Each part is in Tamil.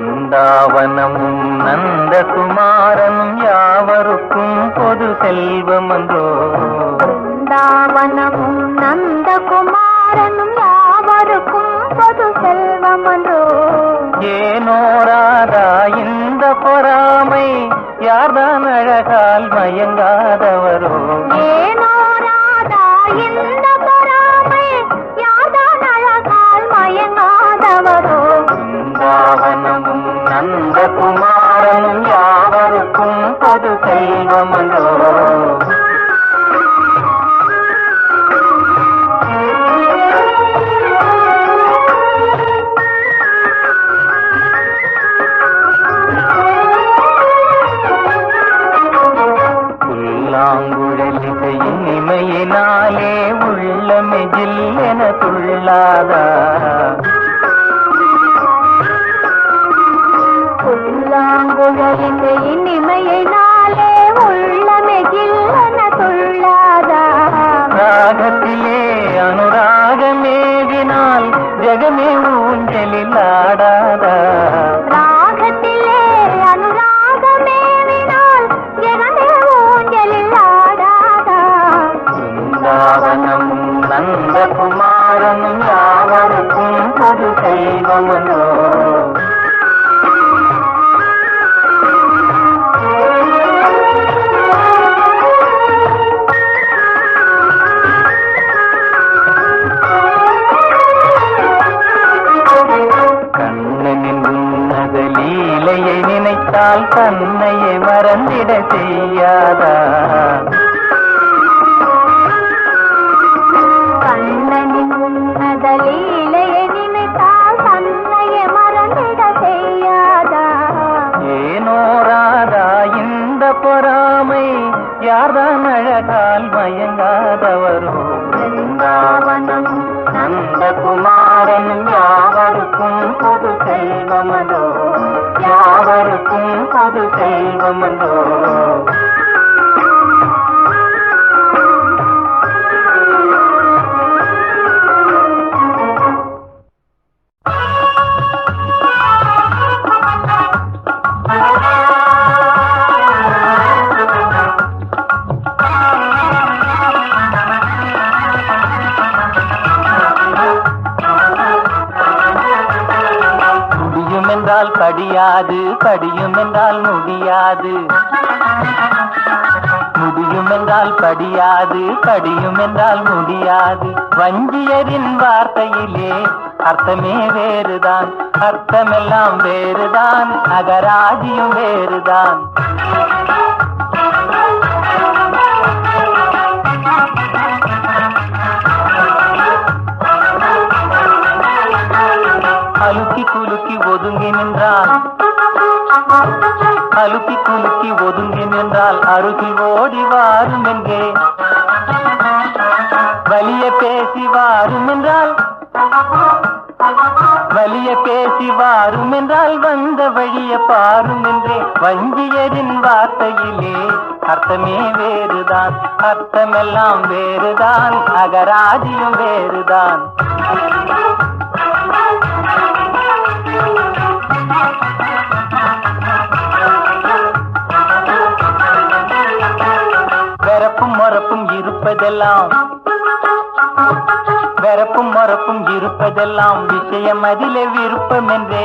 பிருந்தாவனமும் நந்தகுமாரனும் யாவருக்கும் பொது செல்வமன்றோ பிருந்தாவனமும் நந்தகுமாரனும் செல்வமன்றோ ஏனோராதா இந்த பொறாமை யார்தான் அழகால் மயங்காதவரோ? ஏனோ ராதா இந்த பொறாமை யாதான் அழகால் மயங்காதவரோ? பிருந்தாவனமும் நந்தகுமாரனும் யாவருக்கும் பொது செல்வமன்றோ புல்லாங்குழலிசையின் இமையினாலே உள்ளமே ஜில்லென துள்ளாதா? புல்லாங்குழலின் இனிமையினால் செல்வமனோ கண்ணனின் உன்னத லீலையை நினைத்தால் தன்னையே மறந்திட செய்யாதா யார்தான் அழகால் மயங்காதவரோ பிருந்தாவனம் நந்தகுமாரனும் யாவருக்கும் பொது செல்வமனோ யாவருக்கும் பொது செல்வமனோ என்றால் படியாது படியும் என்றால் முடியாது. முடியும் என்றால் படியாது படியும் என்றால் முடியாது. வஞ்சியரின் வார்த்தையிலே அர்த்தமே வேறுதான். அர்த்தமெல்லாம் வேறுதான் அகராஜியும் வேறுதான். ஒதுங்கி நின்றால் அலுக்கி குலுக்கி ஒதுங்கி நின்றால் அருகில் ஓடி வாரும் எங்கே வலிய பேசி வாரும் என்றால் வலிய பேசி வாரும் என்றால் வந்த வழிய பாரும் என்றே. வஞ்சியரின் வார்த்தையிலே அர்த்தமே வேறுதான் அர்த்தமெல்லாம் வேறுதான் அகராதியும் வேறுதான். இருப்பதெல்லாம் வரப்பும் மறப்பும் இருப்பதெல்லாம் விஷயம் அதிலே விருப்பம் என்றே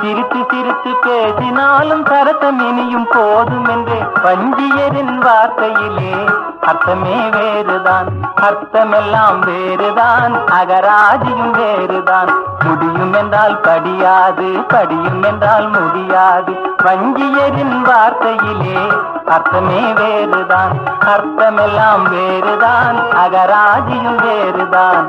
சிரித்து சிரித்து பேசினாலும் சரத்தம் இனியும் போதும் என்றே பஞ்சியரின் வார்த்தையிலே அர்த்தமே வேறுதான். அர்த்தமெல்லாம் வேறுதான். அகராதியும் வேறுதான். முடியும் என்றால் படியாது படியும் என்றால் முடியாது. வஞ்சியரின் வார்த்தையிலே அர்த்தமே வேறுதான். அர்த்தமெல்லாம் வேறுதான். அகராதியும் வேறுதான்.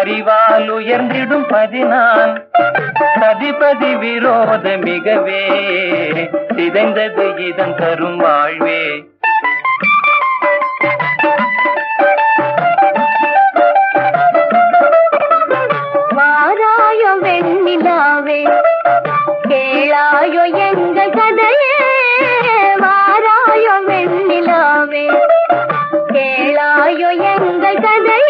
அறிவால் உயர்ந்திடும் பதினான். சதிபதி விரோத மிகவே சிதைந்தது இதன் தரும் வாழ்வே. வாராயோ வெண்ணிலாவே கேளாயோ எங்கள் கதையே. வாராயோ வெண்ணிலாவே கேளாயோ எங்கள் கதையே.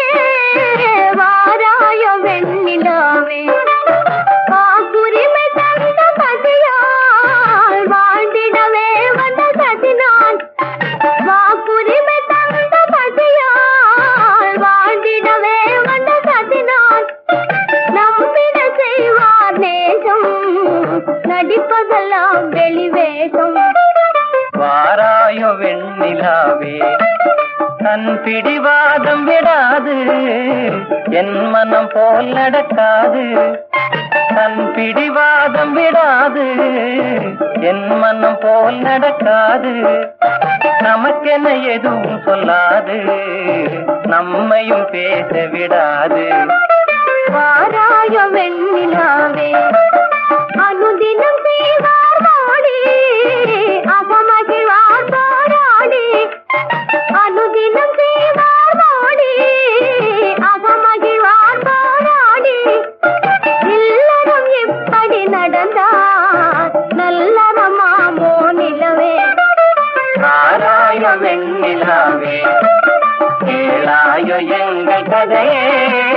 நடிப்பதெல்லாம் வெளிவேஷம் வாராயோ வெண்ணிலாவே தன் பிடிவாதம் விடாது என் மனம் போல் நடக்காது. தன் பிடிவாதம் விடாது என் மனம் போல் நடக்காது. நமக்கென எதுவும் சொல்லாது நம்மையும் பேச விடாது. வாராய வெண்ணிலாவே அனுதினம் செய்வார் வெண்ணிலாவே கேளாயோ எங்கள் கதையே.